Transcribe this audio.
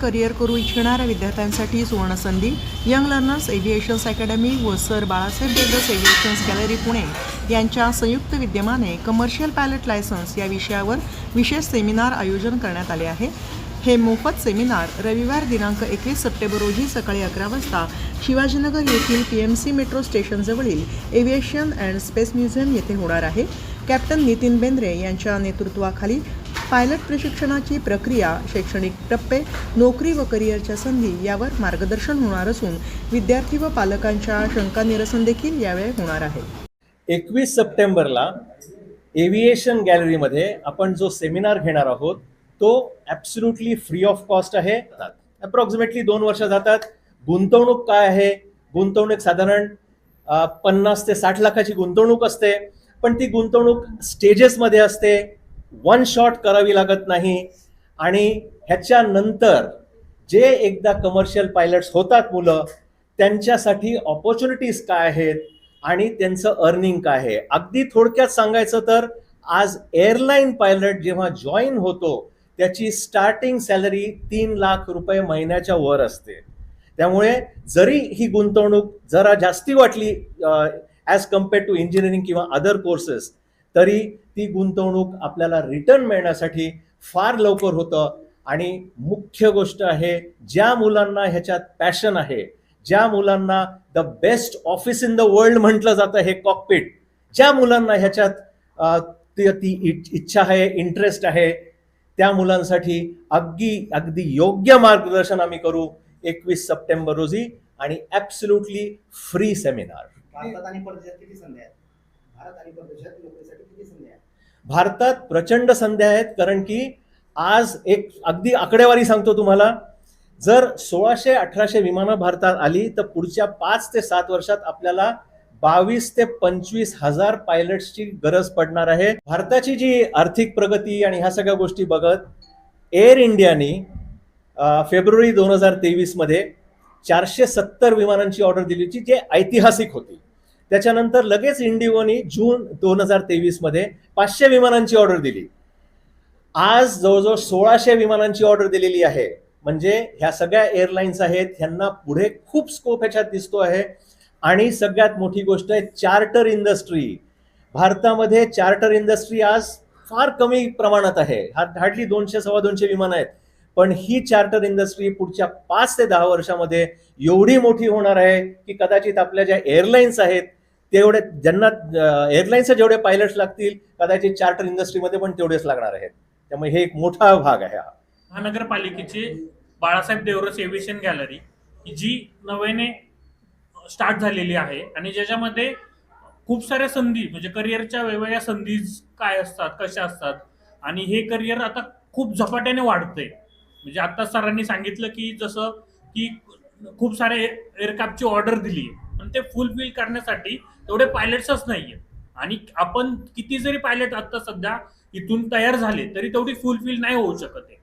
Career करू इच्छिणाऱ्या विद्यार्थ्यांसाठी सुवर्णसंधी यंग लर्नर्स एव्हिएशन्स अकॅडमी व sir Balasaheb Devas aviations gallery Pune यांच्या संयुक्त विद्यमाने कमर्शियल पायलट लायसन्स या विषयावर विशेष सेमिनार आयोजन करण्यात आले आहे. हे मोफत सेमिनार रविवार दिनांक एकवीस सप्टेंबर रोजी सकाळी अकरा वाजता शिवाजीनगर येथील पी एम सी मेट्रो स्टेशनजवळील एव्हिएशन अँड स्पेस म्युझियम येथे होणार आहे. कॅप्टन नितीन बेंद्रे यांच्या नेतृत्वाखाली पायलट प्रशिक्षणाची प्रक्रिया शैक्षणिक टप्पे नोकरी व करिअरच्या संधी यावर मार्गदर्शन होणार असून विद्यार्थी व पालकांच्या शंका निरसन देखील यावेळी होणार आहे. एकवीस सप्टेंबरला एव्हिएशन गॅलरीमध्ये आपण जो सेमिनार घेणार आहोत तो ॲब्सुल्युटली फ्री ऑफ कॉस्ट आहे. अप्रॉक्सिमेटली दोन वर्ष जातात. गुंतवणूक काय आहे? गुंतवणूक साधारण पन्नास ते साठ लाखाची गुंतवणूक असते. पण ती गुंतवणूक स्टेजेसमध्ये असते. वन शॉट करावी लागत नाही. आणि ह्याच्यानंतर जे एकदा कमर्शियल पायलट्स होतात मुलं त्यांच्यासाठी ऑपॉर्च्युनिटीज काय आहेत आणि त्यांचं अर्निंग काय आहे? अगदी थोडक्यात सांगायचं तर आज एअरलाईन पायलट जेव्हा जॉईन होतो त्याची स्टार्टिंग सॅलरी तीन लाख रुपये महिन्याच्या वर असते. त्यामुळे जरी ही गुंतवणूक जरा जास्ती वाटली ॲज कंपेअर टू इंजिनिअरिंग किंवा अदर कोर्सेस तरी ती गुंतवणूक आपल्याला रिटर्न मिळण्यासाठी फार लवकर होतं. आणि मुख्य गोष्ट आहे ज्या मुलांना ह्याच्यात पॅशन आहे ज्या मुलांना the best office in the world म्हटलं जातं हे कॉकपिट ज्या मुलांना ह्याच्यात ती इच्छा आहे इंटरेस्ट आहे त्या मुलांसाठी अगदी अगदी योग्य मार्गदर्शन आम्ही करू एकवीस सप्टेंबर रोजी आणि ॲब्सुल्युटली फ्री सेमिनार भारतात संधी आहेत? प्रचंड संध्या आहेत कारण की आज एक अगदी आकडेवारी सांगतो तुम्हाला. जर सोळाशे अठराशे विमानं भारतात आली तर पुढच्या पाच ते सात वर्षात आपल्याला बावीस ते पंचवीस हजार पायलट्सची गरज पडणार आहे. भारताची जी आर्थिक प्रगती आणि ह्या सगळ्या गोष्टी बघत एअर इंडियानी फेब्रुवारी दोन हजार तेवीसमध्ये चारशे सत्तर विमानांची ऑर्डर दिली होती जे ऐतिहासिक होती. त्याच्यानंतर लगेच इंडिगोनी जून दोन हजार तेवीसमध्ये पाचशे विमानांची ऑर्डर दिली. आज जवळजवळ सोळाशे विमानांची ऑर्डर दिलेली आहे. म्हणजे ह्या सगळ्या एअरलाईन्स आहेत ह्यांना पुढे खूप स्कोप ह्याच्यात दिसतो आहे. आणि सगळ्यात मोठी गोष्ट आहे चार्टर इंडस्ट्री भारतामध्ये चार्टर इंडस्ट्री आज फार कमी प्रमाणात आहे. हार्डली दोनशे सव्वा दोनशे विमानं आहेत. पण ही चार्टर इंडस्ट्री पुढच्या पाच ते दहा वर्षामध्ये एवढी मोठी होणार आहे की कदाचित आपल्या ज्या एअरलाईन्स आहेत तेवढे ज्यांना एअरलाईन्सचे जेवढे पायलट्स लागतील कदाचित चार्टर इंडस्ट्रीमध्ये पण तेवढेच लागणार आहेत. त्यामुळे हे एक मोठा भाग आहे हा. महानगरपालिकेची बाळासाहेब देवरस एव्हिएशन गॅलरी जी नव्याने स्टार्ट झालेली आहे आणि ज्याच्यामध्ये खूप साऱ्या संधी म्हणजे करिअरच्या वेगवेगळ्या संधी काय असतात कशा असतात आणि हे करिअर आता खूप झपाट्याने वाढतंय. म्हणजे आता सरांनी सांगितलं की जसं की खूप सारे एअरक्राफ्टची ऑर्डर दिली ते फुलफिल करण्यासाठी तेवढे पायलट्सच नाहीये. आणि आपण किती जरी पायलट आता सध्या इथून तयार झाले तरी तेवढी फुलफिल नाही होऊ शकत आहे.